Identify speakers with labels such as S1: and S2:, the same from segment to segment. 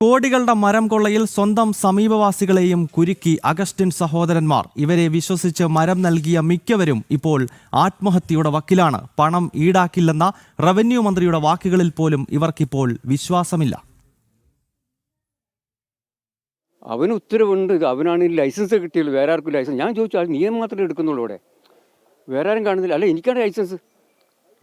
S1: കോടികളുടെ മരം കൊള്ളയിൽ സ്വന്തം സമീപവാസികളെയും കുരുക്കി അഗസ്റ്റിൻ സഹോദരന്മാർ. ഇവരെ വിശ്വസിച്ച് മരം നൽകിയ മിക്കവരും ഇപ്പോൾ ആത്മഹത്യയുടെ വക്കിലാണ്. പണം ഈടാക്കില്ലെന്ന റവന്യൂ മന്ത്രിയുടെ വാക്കുകളിൽ പോലും ഇവർക്കിപ്പോൾ വിശ്വാസമില്ല.
S2: അവന് ഉത്തരവുണ്ട്. അവനാണ് ലൈസൻസ് കിട്ടിയുള്ളൂ വേറെ ആർക്കും ലൈസൻസ്. ഞാൻ ചോദിച്ചു അത് നിയമം മാത്രമേ എടുക്കുന്നുള്ളൂ ഇവിടെ വേറെ ആരും കാണുന്നില്ല. അല്ല എനിക്കാണ് ലൈസൻസ്.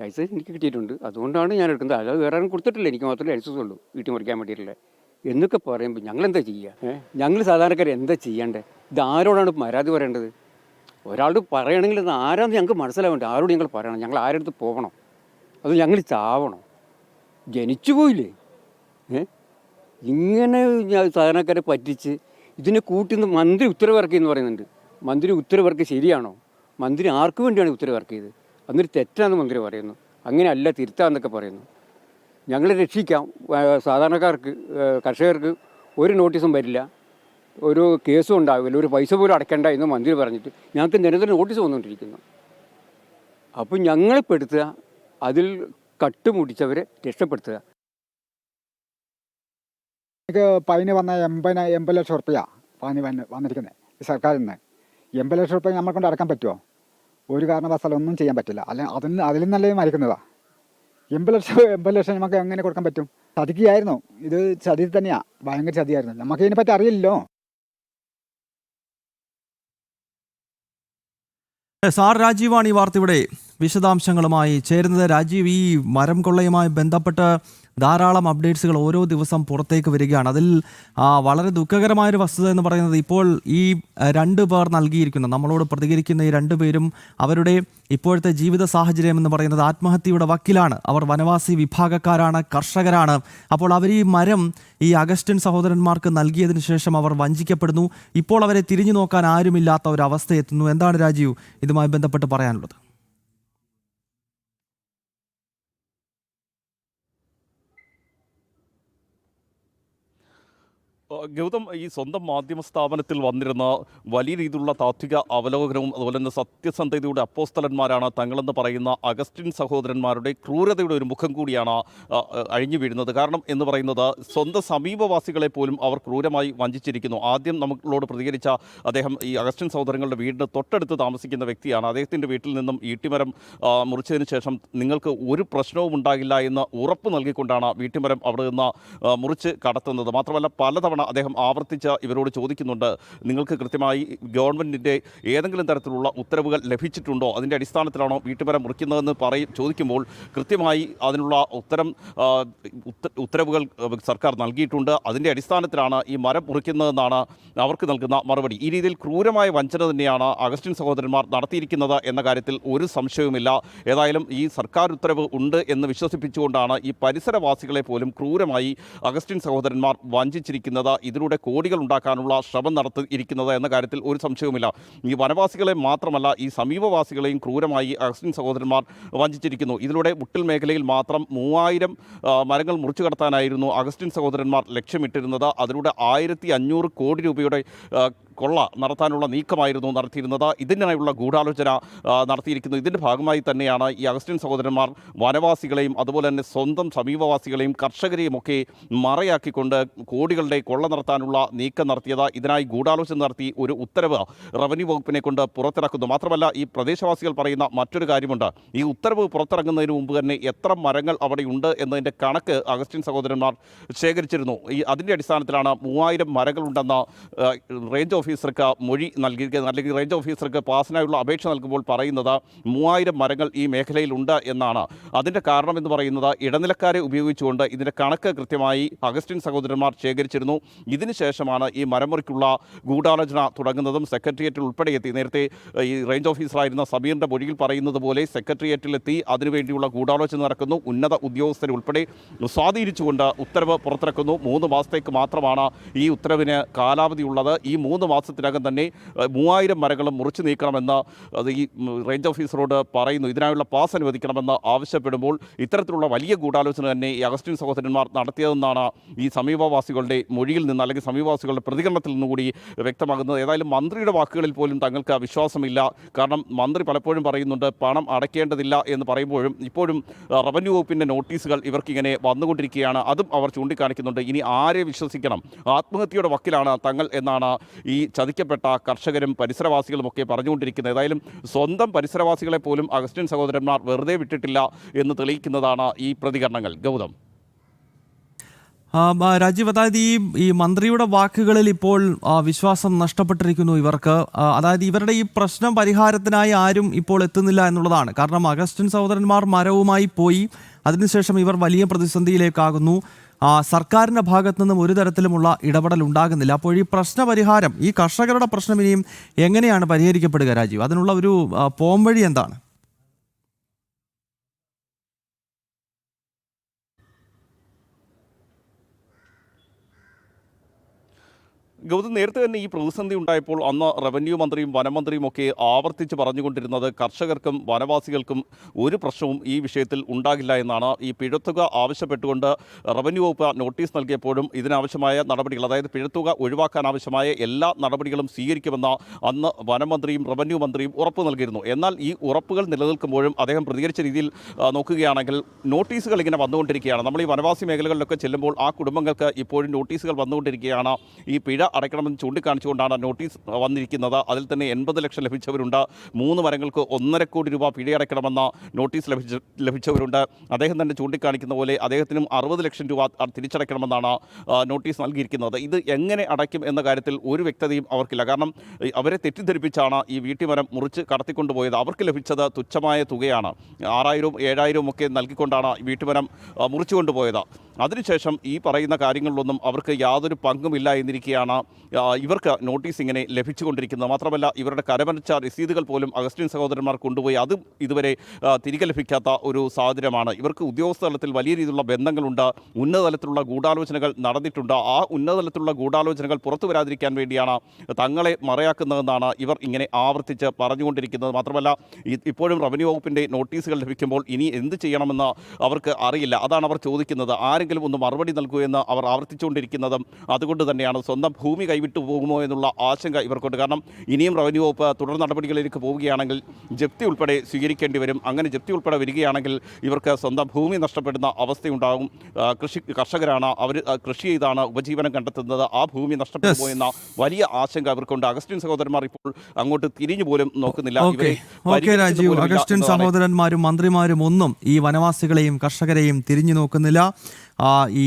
S2: ലൈസൻസ് എനിക്ക് കിട്ടിയിട്ടുണ്ട്. അതുകൊണ്ടാണ് ഞാൻ എടുക്കുന്നത്. അല്ലാതെ വേറെ ആരും കൊടുത്തിട്ടില്ല. എനിക്ക് മാത്രമേ ലൈസൻസ് ഉള്ളൂ. വീട്ടിൽ മുറിക്കാൻ വേണ്ടിയിട്ടുള്ളത് എന്നൊക്കെ പറയുമ്പോൾ ഞങ്ങൾ എന്താ ചെയ്യുക ഞങ്ങൾ സാധാരണക്കാർ എന്താ ചെയ്യേണ്ടത് ഇത് ആരോടാണ് പരാതി പറയേണ്ടത്? ഒരാളോട് പറയണമെങ്കിൽ ഇത് ആരാന്ന് ഞങ്ങൾക്ക് മനസ്സിലാവേണ്ട? ആരോട് ഞങ്ങൾ പറയണം? ഞങ്ങൾ ആരടുത്ത് പോകണം അത് ഞങ്ങൾ ചാവണം. ജനിച്ചു പോയില്ലേ? ഇങ്ങനെ സാധാരണക്കാരെ പറ്റിച്ച് ഇതിനെ കൂട്ടി മന്ത്രി ഉത്തരവിറക്കി എന്ന് പറയുന്നുണ്ട്. മന്ത്രി ഉത്തരവിറക്കി ശരിയാണോ? മന്ത്രി ആർക്ക് വേണ്ടിയാണ് ഉത്തരവിറക്കിയത്? അന്നൊരു തെറ്റാന്ന് മന്ത്രി പറയുന്നു. അങ്ങനെയല്ല തിരുത്താന്നൊക്കെ പറയുന്നു. ഞങ്ങൾ രക്ഷിക്കാം. സാധാരണക്കാർക്ക് കർഷകർക്ക് ഒരു നോട്ടീസും വരില്ല. ഒരു കേസും ഉണ്ടാവില്ല. ഒരു പൈസ പോലും അടയ്ക്കേണ്ട എന്ന് മന്ത്രി പറഞ്ഞിട്ട് ഞങ്ങൾക്ക് നിരന്തരം നോട്ടീസ് വന്നുകൊണ്ടിരിക്കുന്നു. അപ്പോൾ ഞങ്ങളെ പെടുത്തുക അതിൽ കട്ടുമുടിച്ചവരെ രക്ഷപ്പെടുത്തുക.
S3: എനിക്ക് പതിന് വന്ന എൺപത് എൺപത് ലക്ഷം റുപ്യ പതിന് വന്ന് വന്നിരിക്കുന്നത് ഈ സർക്കാരിൽ നിന്ന്. എൺപത് ലക്ഷം റുപ്യ നമ്മളെ കൊണ്ട് അടക്കാൻ പറ്റുമോ ഒരു കാരണവശാലും ഒന്നും ചെയ്യാൻ പറ്റില്ല. അല്ലെ അതിന് അതിൽ നിന്നല്ലേ മരിക്കുന്നതാ? എൺപത് ലക്ഷം എൺപത് ലക്ഷം നമുക്ക് എങ്ങനെ കൊടുക്കാൻ പറ്റും? ചതിക്കുകയായിരുന്നു ഇത് ചതി തന്നെയാ. ഭയങ്കര ചതിയായിരുന്നു. നമുക്ക് ഇതിനെപ്പറ്റി അറിയില്ലല്ലോ.
S1: സാർ രാജീവാണ് ഈ വാർത്തയുടെ വിശദാംശങ്ങളുമായി ചേരുന്നത്. രാജീവ് ഈ മരം കൊള്ളയുമായി ബന്ധപ്പെട്ട് ധാരാളം അപ്ഡേറ്റ്സുകൾ ഓരോ ദിവസം പുറത്തേക്ക് വരികയാണ്. അതിൽ വളരെ ദുഃഖകരമായൊരു വസ്തുത എന്ന് പറയുന്നത് ഇപ്പോൾ ഈ രണ്ട് പേർ നൽകിയിരിക്കുന്ന. നമ്മളോട് പ്രതികരിക്കുന്ന ഈ രണ്ടു പേരും അവരുടെ ഇപ്പോഴത്തെ ജീവിത സാഹചര്യം എന്ന് പറയുന്നത് ആത്മഹത്യയുടെ വക്കിലാണ്. അവർ വനവാസി വിഭാഗക്കാരാണ് കർഷകരാണ്. അപ്പോൾ അവർ ഈ മരം ഈ അഗസ്റ്റിൻ സഹോദരന്മാർക്ക് നൽകിയതിന് ശേഷം അവർ വഞ്ചിക്കപ്പെടുന്നു. ഇപ്പോൾ അവരെ തിരിഞ്ഞു നോക്കാൻ ആരുമില്ലാത്ത ഒരു അവസ്ഥയെത്തുന്നു. എന്താണ് രാജീവ് ഇതുമായി ബന്ധപ്പെട്ട് പറയാനുള്ളത്?
S4: ഗൗതം ഈ സ്വന്തം മാധ്യമ സ്ഥാപനത്തിൽ വന്നിരുന്ന വലിയ രീതിയിലുള്ള താത്വിക അവലോകനവും അതുപോലെ തന്നെ സത്യസന്ധതയുടെ അപ്പോസ്തലന്മാരാണ് തങ്ങളെന്ന് പറയുന്ന അഗസ്റ്റിൻ സഹോദരന്മാരുടെ ക്രൂരതയുടെ ഒരു മുഖം കൂടിയാണ് അഴിഞ്ഞു വീഴുന്നത്. കാരണം എന്ന് പറയുന്നത് സ്വന്തം സമീപവാസികളെ പോലും അവർ ക്രൂരമായി വഞ്ചിച്ചിരിക്കുന്നു. ആദ്യം നമ്മളോട് പ്രതികരിച്ച അദ്ദേഹം ഈ അഗസ്റ്റിൻ സഹോദരങ്ങളുടെ വീടിന് തൊട്ടടുത്ത് താമസിക്കുന്ന വ്യക്തിയാണ്. അദ്ദേഹത്തിന്റെ വീട്ടിൽ നിന്നും ഈട്ടിമരം മുറിച്ചതിന് ശേഷം നിങ്ങൾക്ക് ഒരു പ്രശ്നവും ഉണ്ടാകില്ല എന്ന് ഉറപ്പ് നൽകിക്കൊണ്ടാണ് വീട്ടിമരം അവിടെ നിന്ന് മുറിച്ച് കടത്തുന്നത്. മാത്രമല്ല പലതവണ അദ്ദേഹം ആവർത്തിച്ച് ഇവരോട് ചോദിക്കുന്നുണ്ട്. നിങ്ങൾക്ക് കൃത്യമായി ഗവൺമെന്റിന്റെ ഏതെങ്കിലും തരത്തിലുള്ള ഉത്തരവുകൾ ലഭിച്ചിട്ടുണ്ടോ? അതിന്റെ അടിസ്ഥാനത്തിലാണോ വീട്ടുപരം മുറിക്കുന്നതെന്ന് പറയും ചോദിക്കുമ്പോൾ കൃത്യമായി അതിനുള്ള ഉത്തരം ഉത്തരവുകൾ സർക്കാർ നൽകിയിട്ടുണ്ട്. അതിന്റെ അടിസ്ഥാനത്തിലാണ് ഈ മരം മുറിക്കുന്നതെന്നാണ് അവർക്ക് നൽകുന്ന മറുപടി. ഈ രീതിയിൽ ക്രൂരമായ വഞ്ചന തന്നെയാണ് അഗസ്റ്റിൻ സഹോദരന്മാർ നടത്തിയിരിക്കുന്നത് എന്ന കാര്യത്തിൽ ഒരു സംശയവുമില്ല. ഏതായാലും ഈ സർക്കാർ ഉത്തരവ് ഉണ്ട് എന്ന് വിശ്വസിപ്പിച്ചുകൊണ്ടാണ് ഈ പരിസരവാസികളെ പോലും ക്രൂരമായി അഗസ്റ്റിൻ സഹോദരന്മാർ വഞ്ചിച്ചിരിക്കുന്നത്. ഇതിലൂടെ കോടികൾ ഉണ്ടാക്കാനുള്ള ശ്രമം നടത്തിയിരിക്കുന്നത് എന്ന കാര്യത്തിൽ ഒരു സംശയവുമില്ല. ഈ വനവാസികളെ മാത്രമല്ല ഈ സമീപവാസികളെയും ക്രൂരമായി അഗസ്റ്റിൻ സഹോദരന്മാർ വഞ്ചിച്ചിരിക്കുന്നു. ഇതിലൂടെ മുട്ടിൽ മേഖലയിൽ മാത്രം മൂവായിരം മരങ്ങൾ മുറിച്ചു കടത്താനായിരുന്നു അഗസ്റ്റിൻ സഹോദരന്മാർ ലക്ഷ്യമിട്ടിരുന്നത്. അതിലൂടെ ആയിരത്തി കോടി രൂപയുടെ കൊള്ള നടത്താനുള്ള നീക്കമായിരുന്നു നടത്തിയിരുന്നത്. ഇതിനായുള്ള ഗൂഢാലോചന നടത്തിയിരിക്കുന്നു. ഇതിന്റെ ഭാഗമായി തന്നെയാണ് ഈ അഗസ്റ്റിൻ സഹോദരന്മാർ വനവാസികളെയും അതുപോലെ തന്നെ സ്വന്തം സമീപവാസികളെയും കർഷകരെയും ഒക്കെ മറയാക്കിക്കൊണ്ട് കോടികളുടെ കൊള്ള നടത്താനുള്ള നീക്കം നടത്തിയത്. ഇതിനായി ഗൂഢാലോചന നടത്തി ഒരു ഉത്തരവ് റവന്യൂ വകുപ്പിനെ കൊണ്ട് പുറത്തിറക്കുന്നു. മാത്രമല്ല ഈ പ്രദേശവാസികൾ പറയുന്ന മറ്റൊരു കാര്യമുണ്ട്. ഈ ഉത്തരവ് പുറത്തിറങ്ങുന്നതിന് മുമ്പ് തന്നെ എത്ര മരങ്ങൾ അവിടെയുണ്ട് എന്നതിന്റെ കണക്ക് അഗസ്റ്റിൻ സഹോദരന്മാർ ശേഖരിച്ചിരുന്നു. ഈ അതിന്റെ അടിസ്ഥാനത്തിലാണ് മൂവായിരം മരങ്ങളുണ്ടെന്ന റേഞ്ച് റേഞ്ച് ഓഫീസർക്ക് മൊഴി നൽകിയിരിക്കുന്നത് അല്ലെങ്കിൽ റേഞ്ച് ഓഫീസർക്ക് പാസിനായുള്ള അപേക്ഷ നൽകുമ്പോൾ പറയുന്നത് മൂവായിരം മരങ്ങൾ ഈ മേഖലയിലുണ്ട് എന്നാണ്. അതിന്റെ കാരണം എന്ന് പറയുന്നത് ഇടനിലക്കാരെ ഉപയോഗിച്ചുകൊണ്ട് ഇതിന്റെ കണക്ക് കൃത്യമായി അഗസ്റ്റിൻ സഹോദരന്മാർ ശേഖരിച്ചിരുന്നു. ഇതിനുശേഷമാണ് ഈ മരമുറിക്കുള്ള ഗൂഢാലോചന തുടങ്ങുന്നതും സെക്രട്ടേറിയറ്റിൽ ഉൾപ്പെടെ എത്തി. നേരത്തെ ഈ റേഞ്ച് ഓഫീസറായിരുന്ന സമീറിന്റെ മൊഴിയിൽ പറയുന്നത് പോലെ സെക്രട്ടേറിയറ്റിലെത്തി അതിനുവേണ്ടിയുള്ള ഗൂഢാലോചന നടക്കുന്നു. ഉന്നത ഉദ്യോഗസ്ഥരെ ഉൾപ്പെടെ സ്വാധീനിച്ചുകൊണ്ട് ഉത്തരവ് പുറത്തിറക്കുന്നു. മൂന്ന് മാസത്തേക്ക് മാത്രമാണ് ഈ ഉത്തരവിന് കാലാവധിയുള്ളത്. ഈ മൂന്ന് മാസം മാസത്തിനകം തന്നെ മൂവായിരം മരങ്ങളും മുറിച്ചു നീക്കണമെന്ന് ഈ റേഞ്ച് ഓഫീസറോട് പറയുന്നു. ഇതിനായുള്ള പാസ് അനുവദിക്കണമെന്ന് ആവശ്യപ്പെടുമ്പോൾ ഇത്തരത്തിലുള്ള വലിയ ഗൂഢാലോചന തന്നെ ഈ അഗസ്റ്റിൻ സഹോദരന്മാർ നടത്തിയതെന്നാണ് ഈ സമീപവാസികളുടെ മൊഴിയിൽ നിന്ന് അല്ലെങ്കിൽ സമീപവാസികളുടെ പ്രതികരണത്തിൽ നിന്നുകൂടി വ്യക്തമാകുന്നത്. ഏതായാലും മന്ത്രിയുടെ വാക്കുകളിൽ പോലും തങ്ങൾക്ക് വിശ്വാസമില്ല. കാരണം മന്ത്രി പലപ്പോഴും പറയുന്നുണ്ട് പണം അടയ്ക്കേണ്ടതില്ല എന്ന് പറയുമ്പോഴും ഇപ്പോഴും റവന്യൂ വകുപ്പിന്റെ നോട്ടീസുകൾ ഇവർക്കിങ്ങനെ വന്നുകൊണ്ടിരിക്കുകയാണ്. അതും അവർ ചൂണ്ടിക്കാണിക്കുന്നുണ്ട്. ഇനി ആരെ വിശ്വസിക്കണം? ആത്മഹത്യയുടെ വക്കിലാണ് തങ്ങൾ എന്നാണ് ഈ ചതിക്കപ്പെട്ട കർഷകരും പരിസരവാസികളുമൊക്കെ പറഞ്ഞുകൊണ്ടിരിക്കുന്നത്. ഏതായാലും സ്വന്തം പരിസരവാസികളെ പോലും അഗസ്റ്റിൻ സഹോദരന്മാർ വെറുതെ വിട്ടിട്ടില്ല എന്ന് തെളിയിക്കുന്നതാണ് ഈ പ്രതികരണങ്ങൾ. ഗൗതം.
S1: രാജീവ് അതായത് ഈ ഈ മന്ത്രിയുടെ വാക്കുകളിൽ ഇപ്പോൾ വിശ്വാസം നഷ്ടപ്പെട്ടിരിക്കുന്നു ഇവർക്ക്. അതായത് ഇവരുടെ ഈ പ്രശ്നം പരിഹാരത്തിനായി ആരും ഇപ്പോൾ എത്തുന്നില്ല എന്നുള്ളതാണ്. കാരണം അഗസ്റ്റിൻ സഹോദരന്മാർ മരവുമായി പോയി. അതിനുശേഷം ഇവർ വലിയ പ്രതിസന്ധിയിലേക്കാകുന്നു. ആ, സർക്കാരിന്റെ ഭാഗത്തു നിന്നും ഒരു തരത്തിലുമുള്ള ഇടപെടൽ ഉണ്ടാകുന്നില്ല. അപ്പോൾ ഈ പ്രശ്നപരിഹാരം ഈ കർഷകരുടെ പ്രശ്നം ഇനിയും എങ്ങനെയാണ് പരിഹരിക്കപ്പെടുക രാജീവ്? അതിനുള്ള ഒരു പോംവഴി എന്താണ്?
S4: ഗൗതം നേരത്തെ തന്നെ ഈ പ്രതിസന്ധി ഉണ്ടായപ്പോൾ അന്ന് റവന്യൂ മന്ത്രിയും വനമന്ത്രിയും ഒക്കെ ആവർത്തിച്ച് പറഞ്ഞുകൊണ്ടിരുന്നത് കർഷകർക്കും വനവാസികൾക്കും ഒരു പ്രശ്നവും ഈ വിഷയത്തിൽ ഉണ്ടാകില്ല എന്നാണ്. ഈ പിഴത്തുക ആവശ്യപ്പെട്ടുകൊണ്ട് റവന്യൂ വകുപ്പ് നോട്ടീസ് നൽകിയപ്പോഴും ഇതിനാവശ്യമായ നടപടികൾ അതായത് പിഴത്തുക ഒഴിവാക്കാൻ ആവശ്യമായ എല്ലാ നടപടികളും സ്വീകരിക്കുമെന്ന് അന്ന് വനമന്ത്രിയും റവന്യൂ മന്ത്രിയും ഉറപ്പ് നൽകിയിരുന്നു. എന്നാൽ ഈ ഉറപ്പുകൾ നിലനിൽക്കുമ്പോഴും അദ്ദേഹം പ്രതികരിച്ച രീതിയിൽ നോക്കുകയാണെങ്കിൽ നോട്ടീസുകൾ ഇങ്ങനെ വന്നുകൊണ്ടിരിക്കുകയാണ്. നമ്മൾ ഈ വനവാസി മേഖലകളിലൊക്കെ ചെല്ലുമ്പോൾ ആ കുടുംബങ്ങൾക്ക് ഇപ്പോഴും നോട്ടീസുകൾ വന്നുകൊണ്ടിരിക്കുകയാണ്. ഈ പിഴ അടയ്ക്കണമെന്ന് ചൂണ്ടിക്കാണിച്ചുകൊണ്ടാണ് നോട്ടീസ് വന്നിരിക്കുന്നത്. അതിൽ തന്നെ എൺപത് ലക്ഷം ലഭിച്ചവരുണ്ട്. മൂന്ന് മരങ്ങൾക്ക് ഒന്നര കോടി രൂപ പിഴ അടയ്ക്കണമെന്ന നോട്ടീസ് ലഭിച്ച ലഭിച്ചവരുണ്ട്. അദ്ദേഹം തന്നെ ചൂണ്ടിക്കാണിക്കുന്ന പോലെ അദ്ദേഹത്തിനും അറുപത് ലക്ഷം രൂപ തിരിച്ചടയ്ക്കണമെന്നാണ് നോട്ടീസ് നൽകിയിരിക്കുന്നത്. ഇത് എങ്ങനെ അടയ്ക്കും എന്ന കാര്യത്തിൽ ഒരു വ്യക്തതയും അവർക്കില്ല. കാരണം അവരെ തെറ്റിദ്ധരിപ്പിച്ചാണ് ഈ വീട്ടിമരം മുറിച്ച് കടത്തിക്കൊണ്ടുപോയത്. അവർക്ക് ലഭിച്ചത് തുച്ഛമായ തുകയാണ്. ആറായിരവും ഏഴായിരവും ഒക്കെ നൽകിക്കൊണ്ടാണ് വീട്ടുമരം മുറിച്ചു കൊണ്ടുപോയത് അതിനുശേഷം ഈ പറയുന്ന കാര്യങ്ങളിലൊന്നും അവർക്ക് യാതൊരു പങ്കുമില്ല എന്നിരിക്കെയാണ് ആ, ഇവർക്ക് നോട്ടീസ് ഇങ്ങനെ ലഭിച്ചുകൊണ്ടിരിക്കുന്നത് മാത്രമല്ല ഇവരുടെ കരമനച്ച രസീതുകൾ പോലും അഗസ്റ്റിൻ സഹോദരന്മാർ കൊണ്ടുപോയി. അതും ഇതുവരെ തിരികെ ലഭിക്കാത്ത ഒരു സാഹചര്യമാണ്. ഇവർക്ക് ഉദ്യോഗസ്ഥ തലത്തിൽ വലിയ രീതിയിലുള്ള ബന്ധങ്ങളുണ്ട്. ഉന്നതതലത്തിലുള്ള ഗൂഢാലോചനകൾ നടന്നിട്ടുണ്ട്. ആ ഉന്നതതലത്തിലുള്ള ഗൂഢാലോചനകൾ പുറത്തു വരാതിരിക്കാൻ വേണ്ടിയാണ് തങ്ങളെ മറയാക്കുന്നതെന്നാണ് ഇവർ ഇങ്ങനെ ആവർത്തിച്ച് പറഞ്ഞുകൊണ്ടിരിക്കുന്നത്. മാത്രമല്ല ഇപ്പോഴും റവന്യൂ വകുപ്പിന്റെ നോട്ടീസുകൾ ലഭിക്കുമ്പോൾ ഇനി എന്ത് ചെയ്യണമെന്ന് അവർക്ക് അറിയില്ല. അതാണ് അവർ ചോദിക്കുന്നത്. ആരെങ്കിലും ഒന്ന് മറുപടി നൽകൂ എന്ന് അവർ ആവർത്തിച്ചുകൊണ്ടിരിക്കുന്നതും അതുകൊണ്ട് തന്നെയാണ്. സ്വന്തം ഭൂമി കൈവിട്ടു പോകുമോ എന്നുള്ള ആശങ്ക ഇവർക്കുണ്ട്. കാരണം ഇനിയും റവന്യൂ വകുപ്പ് തുടർ നടപടികളിലേക്ക് പോവുകയാണെങ്കിൽ ജപ്തി ഉൾപ്പെടെ സ്വീകരിക്കേണ്ടി വരും. അങ്ങനെ ജപ്തി ഉൾപ്പെടെ വരികയാണെങ്കിൽ ഇവർക്ക് സ്വന്തം ഭൂമി നഷ്ടപ്പെടുന്ന അവസ്ഥയുണ്ടാകും. കൃഷി കർഷകരാണ് അവർ കൃഷി ചെയ്താണ് ഉപജീവനം കണ്ടെത്തുന്നത്. ആ ഭൂമി നഷ്ടപ്പെടുമോ എന്ന വലിയ ആശങ്ക അവർക്കുണ്ട് അഗസ്റ്റിൻ സഹോദരന്മാർ ഇപ്പോൾ അങ്ങോട്ട് തിരിഞ്ഞു പോലും നോക്കുന്നില്ല.
S1: രാജീവ്. അഗസ്റ്റിൻ സഹോദരന്മാരും മന്ത്രിമാരും ഒന്നും ഈ വനവാസികളെയും കർഷകരെയും തിരിഞ്ഞു നോക്കുന്നില്ല. ഈ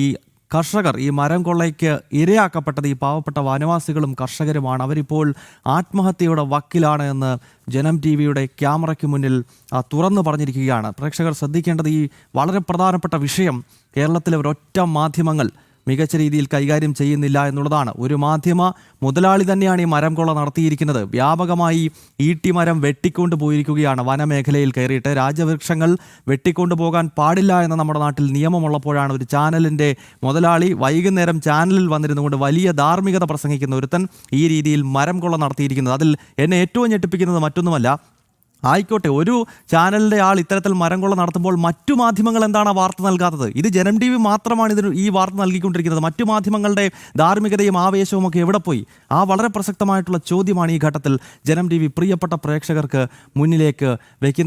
S1: കർഷകർ ഈ മരം കൊള്ളയ്ക്ക് ഇരയാക്കപ്പെട്ടത് ഈ പാവപ്പെട്ട വനവാസികളും കർഷകരുമാണ്. അവരിപ്പോൾ ആത്മഹത്യയുടെ വക്കിലാണ് എന്ന് ജനം ടി വിയുടെ ക്യാമറയ്ക്ക് മുന്നിൽ തുറന്നു പറഞ്ഞിരിക്കുകയാണ്. പ്രേക്ഷകർ ശ്രദ്ധിക്കേണ്ടത് ഈ വളരെ പ്രധാനപ്പെട്ട വിഷയം. കേരളത്തിലെ ഒരൊറ്റ മാധ്യമങ്ങൾ മികച്ച രീതിയിൽ കൈകാര്യം ചെയ്യുന്നില്ല എന്നുള്ളതാണ്. ഒരു മാധ്യമ മുതലാളി തന്നെയാണ് ഈ മരം കൊള്ള നടത്തിയിരിക്കുന്നത്. വ്യാപകമായി ഈട്ടി മരം വെട്ടിക്കൊണ്ടു പോയിരിക്കുകയാണ്. വനമേഖലയിൽ കയറിയിട്ട് രാജവൃക്ഷങ്ങൾ വെട്ടിക്കൊണ്ടു പോകാൻ പാടില്ല എന്ന നമ്മുടെ നാട്ടിൽ നിയമമുള്ളപ്പോഴാണ് ഒരു ചാനലിന്റെ മുതലാളി വൈകുന്നേരം ചാനലിൽ വന്നിരുന്നുകൊണ്ട് വലിയ ധാർമ്മികത പ്രസംഗിക്കുന്ന ഒരുത്തൻ ഈ രീതിയിൽ മരം കൊള്ള നടത്തിയിരിക്കുന്നത്. അതിൽ എന്നെ ഏറ്റവും ഞെട്ടിപ്പിക്കുന്നത് മറ്റൊന്നുമല്ല ആയിക്കോട്ടെ ഒരു ചാനലിന്റെ ആൾ ഇത്തരത്തിൽ മരം കൊള്ള നടത്തുമ്പോൾ മറ്റു മാധ്യമങ്ങൾ എന്താണ് ആ വാർത്ത നൽകാത്തത്? ഇത് ജനം ടി വി മാത്രമാണ് ഇതിന് ഈ വാർത്ത നൽകിക്കൊണ്ടിരിക്കുന്നത്. മറ്റു മാധ്യമങ്ങളുടെ ധാർമ്മികതയും ആവേശവും ഒക്കെ എവിടെ പോയി? ആ വളരെ പ്രസക്തമായിട്ടുള്ള ചോദ്യമാണ് ഈ ഘട്ടത്തിൽ ജനം ടി പ്രിയപ്പെട്ട പ്രേക്ഷകർക്ക് മുന്നിലേക്ക് വയ്ക്കുന്നത്